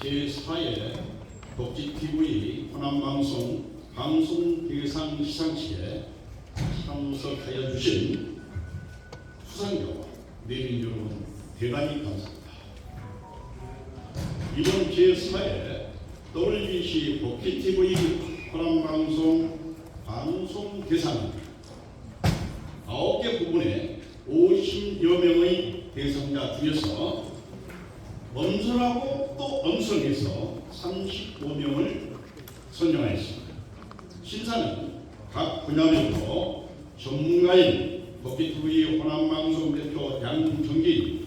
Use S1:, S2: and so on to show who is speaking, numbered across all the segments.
S1: 제4회 복지TV 호남방송 방송 대상 시상식에 참석하여 주신 수상자와 내빈 여러분 대단히 감사합니다. 이번 제4회 WBC 복지TV 호남방송 방송 대상 9개 부분에 50여 명의 대상자 중에서 엄선하고 또 엄선해서 35명을 선정하였습니다. 심사는 각 분야별로 전문가인 법기TV 호남방송 대표 양정기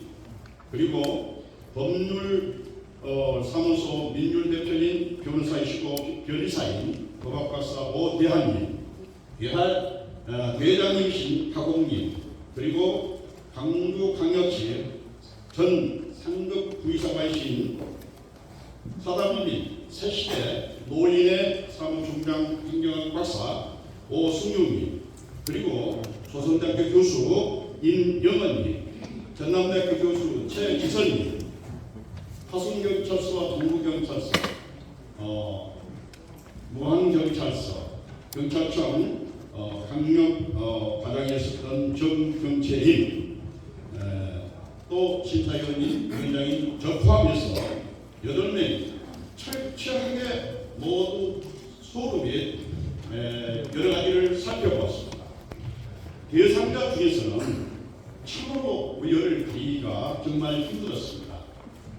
S1: 그리고 법률 어, 사무소 민율 대표인 변호사이시고 변리사인 법학박사 오 대한님 대할 어, 대장님이신 하공님 그리고 강주강역시 전 상급 부의사가이신 사단법인 새시대 노인의 사무총장 행정학 박사 오승용님 그리고 조선대학교 교수 임영원님 전남대학교 교수 최기선님 화순경찰서와 동부경찰서 어, 무항경찰서 경찰청 어, 강력 어, 과장에 있었던 정경채인 에, 또 심사위원이 위원장인 저 포함해서 여덟 명이 철저하게 모두 소급이 에, 여러 가지를 살펴보았습니다. 대상자 중에서는 참으로 우열을 그리기가 정말 힘들었습니다.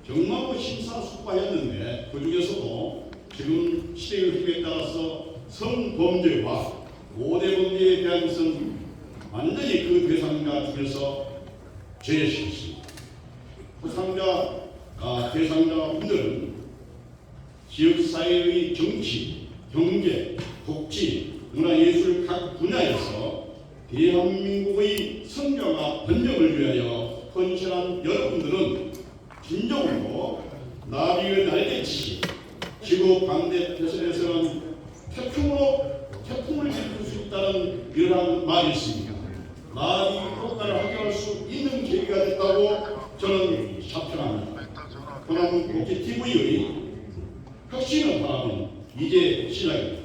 S1: 정말 심사숙고하였는데 그 중에서도 지금 시대의 힘에 따라서 성범죄와 모대 범죄에 대한 것은 완전히 그 대상자 중에서 제외시켰습니다. 대상자 아, 대상자분들은 지역사회의 정치, 경제, 복지, 문화예술 각 분야에서 대한민국의 성장과 번영을 위하여 헌신한 여러분들은 진정으로 나비의 날개치 지구 반대 표선에서는 태풍으로 태풍을 일으킬 수 있다는 이러한 말이 있습니다. 나비 효과를 확인할 수 있는 계기가 됐다고 저는. 호남 국제 TV의 혁신의 바람은 이제 시작입니다.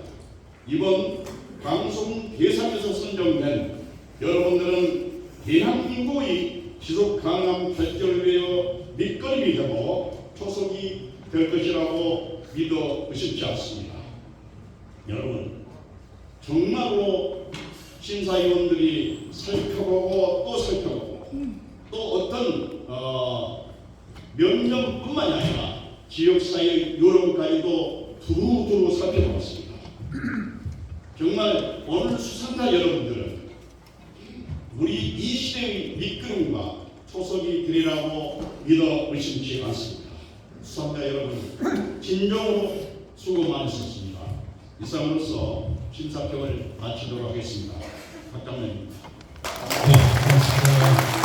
S1: 이번 방송 대상에서 선정된 여러분들은 대한민국의 지속 가능한 발전을 위하여 밑거름이 되고 초석이 될 것이라고 믿어 의심치 않습니다. 여러분 정말로 심사위원들이 살펴보고 또 살펴보고 또 어떤 어, 명령뿐만이 아니라 지역사회의 여론까지도 두루두루 살펴봤습니다. 정말 오늘 수상자 여러분들은 우리 이 시대의 밑그림과 초석이 되리라고 믿어 의심치 않습니다. 수상자 여러분, 진정으로 수고 많으셨습니다. 이상으로서 심사평을 마치도록 하겠습니다. 박장로입니다.
S2: 네, 고맙습니다.